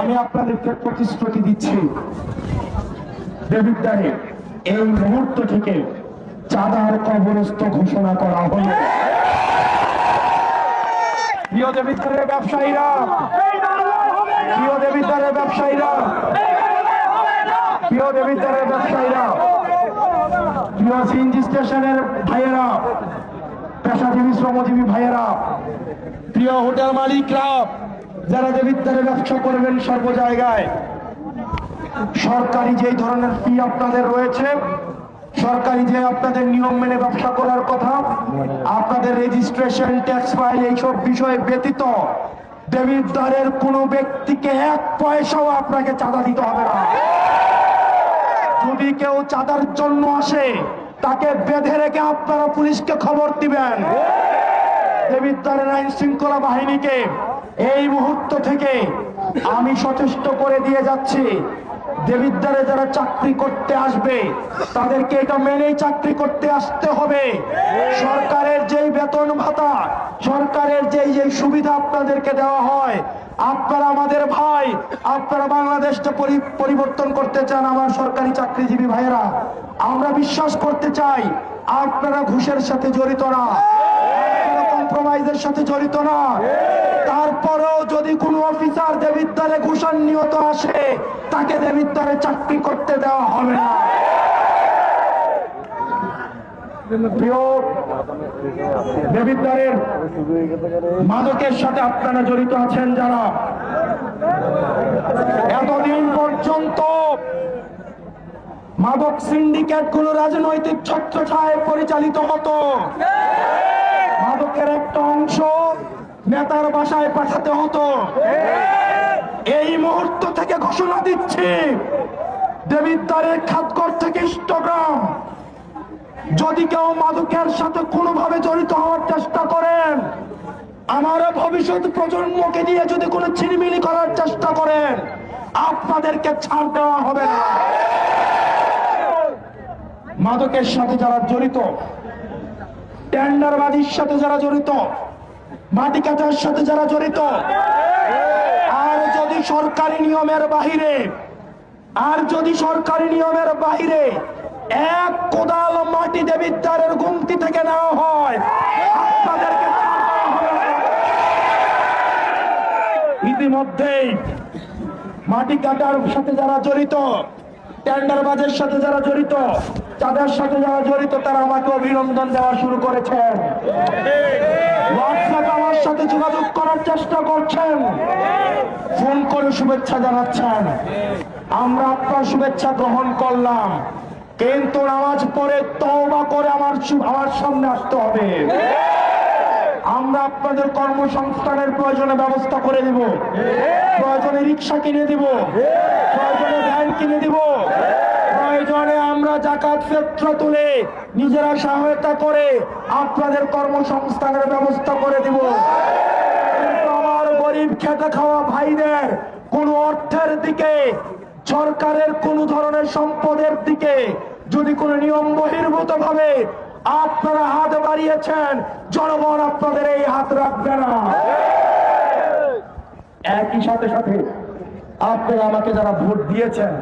আমি আপনাদেরকে প্রতিশ্রুতি দিচ্ছি। দেবিদ্বারে এই মুহূর্ত থেকে চাঁদার কবরস্থ ঘোষণা করা হলো। প্রিয় দেবিদ্বারের ব্যবসায়ীরা, প্রিয় দেবিদ্বারের ব্যবসায়ীরা, প্রিয় দেবিদ্বারের ব্যবসায়ীরা, প্রিয় সিএনজি স্টেশনের ভাইয়েরা, পেশাজীবী, শ্রমজীবী ভাইয়েরা, প্রিয় হোটেল মালিকরা যারা দেবিদ্বারে ব্যবসা করবেন সর্ব জায়গায়, সরকারি যেই ধরনের ফি আপনাদের রয়েছে, সরকারি যে আপনাদের নিয়ম মেনে ব্যবসা করার কথা, আপনাদের রেজিস্ট্রেশন ট্যাক্স ফাইল এইসব বিষয়ে ব্যতীত দেবিদ্বারের কোনো ব্যক্তিকে এক পয়সাও আপনাকে চাঁদা দিতে হবে না। যদি কেউ চাঁদার জন্য আসে, তাকে বেঁধে রেখে আপনারা পুলিশকে খবর দিবেন। দেবিদ্বারের আইন শৃঙ্খলা বাহিনীকে এই মুহূর্ত থেকে আমি সচেষ্ট করে দিয়ে যাচ্ছি। দেবিদ্বারে যারা চাকরি করতে আসবে, তাদেরকে এটা মেনেই চাকরি করতে আসতে হবে। সরকারের যেই বেতন ভাতা, সরকারের যেই যেই সুবিধা আপনাদেরকে দেওয়া হয়, আপনারা আমাদের ভাই, আপনারা বাংলাদেশটা পরিবর্তন করতে চান আমার সরকারি চাকরিজীবী ভাইয়েরা। আমরা বিশ্বাস করতে চাই, আপনারা ঘুষের সাথে জড়িত না কম্প্রোমাইজের সাথে জড়িত না। তারপরেও যদি কোনো অফিসার দেবিদ্বারে ঘুষান নিহত আসে, তাকে দেবিদ্বারে চাকরি করতে দেওয়া হবে না। মাদকের সাথে আপনারা জড়িত আছেন যারা এতদিন পর্যন্ত মাদক সিন্ডিকেটগুলো রাজনৈতিক ছত্রছায় পরিচালিত হতো। মাদকের একটা নেতার বাসায় পাঠাতে হতো। এই মুহূর্ত থেকে ঘোষণা দিচ্ছি, দেবিদ্বারের খাতকর থেকে ইষ্টগ্রাম। যদি কেউ মাদকের সাথে কোনোভাবে জড়িত হওয়ার চেষ্টা করেন, আমার ভবিষ্যৎ প্রজন্মকে দিয়ে যদি কোনো ছিনিমিনি করার চেষ্টা করেন, আপনাদেরকে ছাড় দেওয়া হবে না। মাদকের সাথে যারা জড়িত, টেন্ডারবাজির সাথে যারা জড়িত মাটি কাটার সাথে যারা জড়িত, আর যদি সরকারি নিয়মের বাহিরে, আর যদি সরকারি নিয়মের বাহিরে এক কোদাল মাটি দেবিদ্বারের গুমতি থেকে নেওয়া হয় না। ইতিমধ্যেই মাটি কাটার সাথে যারা জড়িত টেন্ডার বাজের সাথে যারা জড়িত তাদের সাথে যারা জড়িত, তারা আমাকে অভিনন্দন দেওয়া শুরু করেছেন হোয়াটসঅ্যাপ আমার সাথে যোগাযোগ করার চেষ্টা করছেন। ফোন করে শুভেচ্ছা জানাচ্ছেন। আমরা আপনার শুভেচ্ছা গ্রহণ করলাম। কিন্তু নামাজ পড়ে তওবা করে আমার আমার সামনে আসতে হবে। আমরা আপনাদের কর্মসংস্থানের প্রয়োজনে ব্যবস্থা করে দিব। প্রয়োজনে রিক্সা কিনে দিব। প্রয়োজনে ভ্যান কিনে দিব। আমরা জাকাত ক্ষেত্র তুলে নিজেরা সহায়তা করে আপনাদের কর্মসংস্থানের ব্যবস্থা করে দিব। আমার গরিব খেতে খাওয়া ভাইদের কোন অর্থের দিকে, সরকারের কোন ধরনের সম্পদের দিকে যদি কোন নিয়ম বহির্ভূত ভাবে আপনারা হাত বাড়িয়েছেন, জনগণ আপনাদের এই হাত রাখবে না। একই সাথে সাথে আপনারা আমাকে যারা ভোট দিয়েছেন